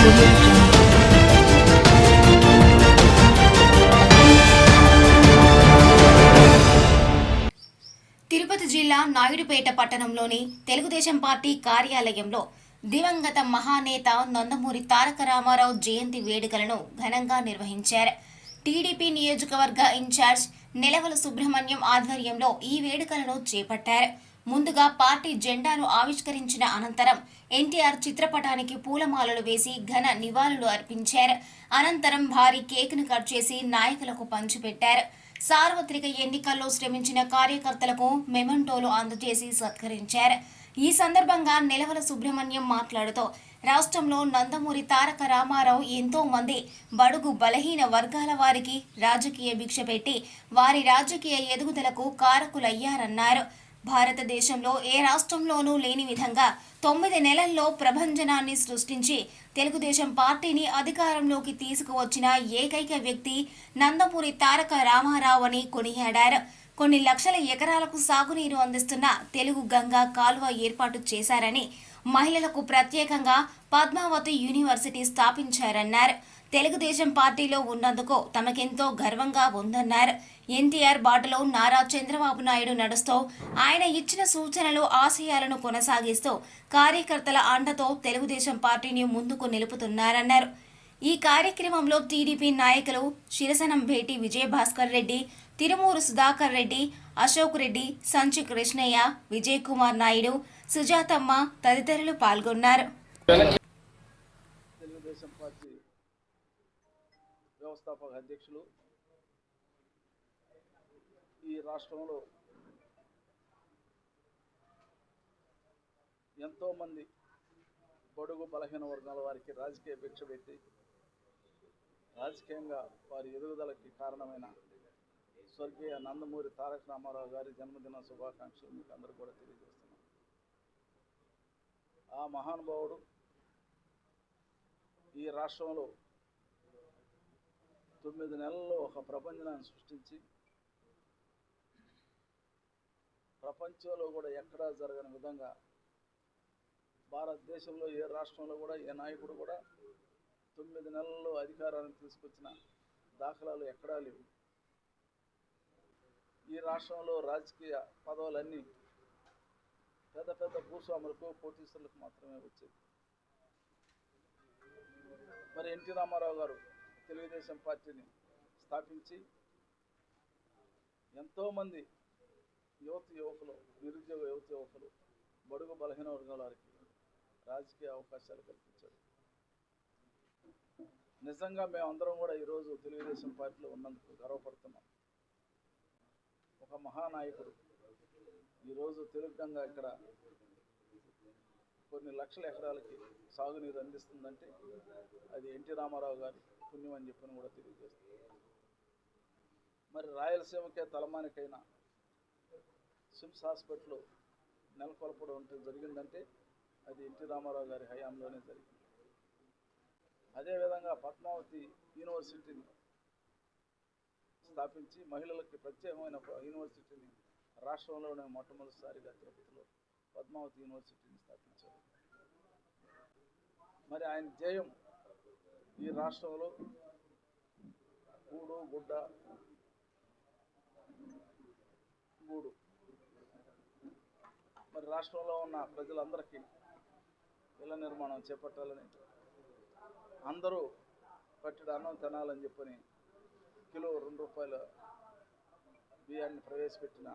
తిరుపతి జిల్లా నాయుడుపేట పట్టణంలోని తెలుగుదేశం పార్టీ కార్యాలయంలో దివంగత మహానేత నందమూరి తారక రామారావు జయంతి వేడుకలను ఘనంగా నిర్వహించారు. టీడీపీ నియోజకవర్గ ఇన్ఛార్జ్ నెలవల సుబ్రహ్మణ్యం ఆధ్వర్యంలో ఈ వేడుకలను చేపట్టారు. ముందుగా పార్టీ జెండాను ఆవిష్కరించిన అనంతరం ఎన్టీఆర్ చిత్రపటానికి పూలమాలలు వేసి ఘన నివాళులు అర్పించారు. అనంతరం భారీ కేక్ను కట్ చేసి నాయకులకు పంచిపెట్టారు. సార్వత్రిక ఎన్నికల్లో శ్రమించిన కార్యకర్తలకు మెమంటోలు అందజేసి సత్కరించారు. ఈ సందర్భంగా నిలవల సుబ్రహ్మణ్యం మాట్లాడుతూ రాష్ట్రంలో నందమూరి తారక రామారావు ఎంతో మంది బడుగు బలహీన వర్గాల వారికి రాజకీయ భిక్ష పెట్టి వారి రాజకీయ ఎదుగుదలకు కారకులయ్యారన్నారు. భారతదేశంలో ఏ రాష్ట్రంలోనూ లేని విధంగా తొమ్మిది నెలల్లో ప్రభంజనాన్ని సృష్టించి తెలుగుదేశం పార్టీని అధికారంలోకి తీసుకువచ్చిన ఏకైక వ్యక్తి నందమూరి తారక రామారావు అని కొనియాడారు. కొన్ని లక్షల ఎకరాలకు సాగునీరు అందిస్తున్న తెలుగు గంగా కాలువ ఏర్పాటు చేశారని మహిళలకు ప్రత్యేకంగా పద్మావతి యూనివర్సిటీ స్థాపించారన్నారు. తెలుగుదేశం పార్టీలో ఉన్నందుకు తమకెంతో గర్వంగా ఉందన్నారు. ఎన్టీఆర్ బాటలో నారా చంద్రబాబు నాయుడు నడుస్తూ ఆయన ఇచ్చిన సూచనలు ఆశయాలను కొనసాగిస్తూ కార్యకర్తల అండతో తెలుగుదేశం పార్టీని ముందుకు నిలుపుతున్నారన్నారు. ఈ కార్యక్రమంలో టీడీపీ నాయకులు శిరసనం భేటీ విజయభాస్కర్ రెడ్డి తిరుమూరు సుధాకర్ రెడ్డి అశోక్ రెడ్డి సంచు కృష్ణయ్య విజయ్ కుమార్ నాయుడు సుజాతమ్మ తదితరులు పాల్గొన్నారు. తెలుగుదేశం పార్టీ వ్యవస్థాపక అధ్యక్షులు ఈ రాష్ట్రంలో ఎంతోమంది బడుగు బలహీన వర్గాల వారికి రాజకీయ భిక్ష పెట్టి రాజకీయంగా వారి ఎదుగుదలకి కారణమైన స్వర్గీయ నందమూరి తారక రామారావు గారి జన్మదిన శుభాకాంక్షలు మీకు అందరూ కూడా తెలియజేస్తున్నాను ఆ మహానుభావుడు ఈ రాష్ట్రంలో తొమ్మిది నెలల్లో ఒక ప్రపంచాన్ని సృష్టించి ప్రపంచంలో కూడా ఎక్కడా జరగని విధంగా భారతదేశంలో ఏ రాష్ట్రంలో కూడా ఏ నాయకుడు కూడా తొమ్మిది నెలల్లో అధికారాన్ని తీసుకొచ్చిన దాఖలాలు ఎక్కడా లేవు. ఈ రాష్ట్రంలో రాజకీయ పదవులన్నీ పెద్ద పెద్ద భూస్వాములకు కోటీశ్వరులకు మాత్రమే వచ్చేది మరి ఎన్టీ రామారావు గారు తెలుగుదేశం పార్టీని స్థాపించి ఎంతోమంది యువత యువకులు నిరుద్యోగ యువత యువకులు బడుగు బలహీన వర్గాల వారికి రాజకీయ అవకాశాలు కల్పించారు. నిజంగా మేమందరం కూడా ఈరోజు తెలుగుదేశం పార్టీలో ఉన్నందుకు గర్వపడుతున్నాం. ఒక మహానాయకుడు. ఈరోజు తెలుగుగంగా ఇక్కడ కొన్ని లక్షల ఎకరాలకి సాగునీరు అందిస్తుందంటే అది ఎన్టీ రామారావు గారి పుణ్యం అని చెప్పని కూడా తెలియజేస్తుంది. మరి రాయలసీమకే తలమానికైన సిమ్స్ హాస్పిటల్ నెలకొల్పడం అంటే జరిగిందంటే అది ఎన్టీ రామారావు గారి హయాంలోనే జరిగింది. అదేవిధంగా పద్మావతి యూనివర్సిటీని స్థాపించి మహిళలకి ప్రత్యేకమైన యూనివర్సిటీని రాష్ట్రంలోనే మొట్టమొదటిసారిగా తిరుపతిలో పద్మావతి యూనివర్సిటీని స్థాపించారు. మరి ఆయన ధ్యేయం ఈ రాష్ట్రంలో గూడు గుడ్డ గూడు. మరి రాష్ట్రంలో ఉన్న ప్రజలందరికీ ఇళ్ళ నిర్మాణం చేపట్టాలని అందరూ పట్టిన అన్నం తినాలని చెప్పని కిలో రెండు రూపాయల బియ్యాన్ని ప్రవేశపెట్టిన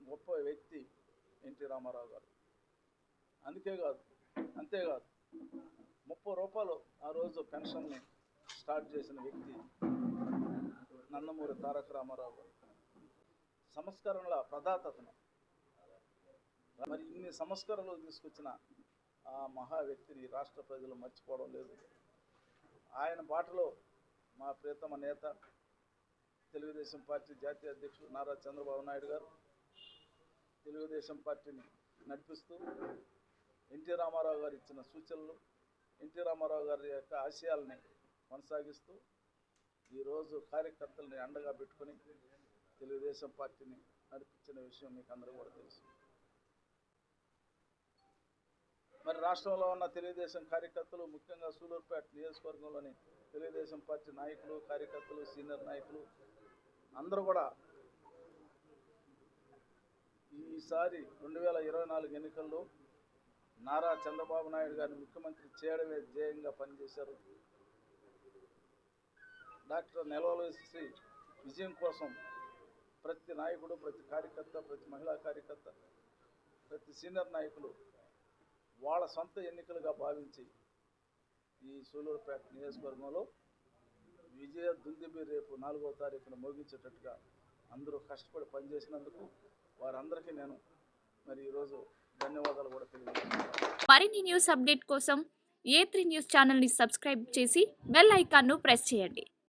గొప్ప వ్యక్తి ఎన్టీ రామారావు గారు. అందుకే కాదు అంతేకాదు ముప్పై రూపాయలు ఆ రోజు పెన్షన్ని స్టార్ట్ చేసిన వ్యక్తి నందమూరి తారక రామారావు గారు. సంస్కరణల ప్రదాతను మరి ఇన్ని సంస్కరణలు తీసుకొచ్చిన ఆ మహా వ్యక్తిని రాష్ట్ర ప్రజలు మర్చిపోవడం లేదు. ఆయన బాటలో మా ప్రియతమ నేత తెలుగుదేశం పార్టీ జాతీయ అధ్యక్షుడు నారా చంద్రబాబు నాయుడు గారు తెలుగుదేశం పార్టీని నడిపిస్తూ ఎన్టీ రామారావు గారు ఇచ్చిన సూచనలు ఎన్టీ రామారావు గారి యొక్క ఆశయాల్ని కొనసాగిస్తూ ఈరోజు కార్యకర్తల్ని అండగా పెట్టుకొని తెలుగుదేశం పార్టీని నడిపించిన విషయం మీకు అందరూ కూడా తెలుసు. మరి రాష్ట్రంలో ఉన్న తెలుగుదేశం కార్యకర్తలు ముఖ్యంగా సూలూరుపేట నియోజకవర్గంలోని తెలుగుదేశం పార్టీ నాయకులు కార్యకర్తలు సీనియర్ నాయకులు అందరూ కూడా ఈసారి రెండు వేల ఇరవై నాలుగు ఎన్నికల్లో నారా చంద్రబాబు నాయుడు గారిని ముఖ్యమంత్రి చేయడమే ధ్యేయంగా పనిచేశారు. డాక్టర్ నెలవలసి విజయం కోసం ప్రతి నాయకుడు ప్రతి కార్యకర్త ప్రతి మహిళా కార్యకర్త ప్రతి సీనియర్ నాయకులు వాళ్ళ సొంత ఎన్నికలుగా భావించి ఈ సూలూరుపేట నియోజకవర్గంలో విజయ దుందిబి రేపు నాలుగో తారీఖున మోగించేటట్టుగా అందరూ కష్టపడి పనిచేసినందుకు వారందరికీ నేను మరి ఈరోజు ధన్యవాదాలు కూడా తెలియజేస్తున్నాను. మరిన్ని న్యూస్ అప్డేట్ కోసం ఏ త్రీ న్యూస్ ఛానల్ని సబ్స్క్రైబ్ చేసి బెల్ ఐకాన్ను ప్రెస్ చేయండి.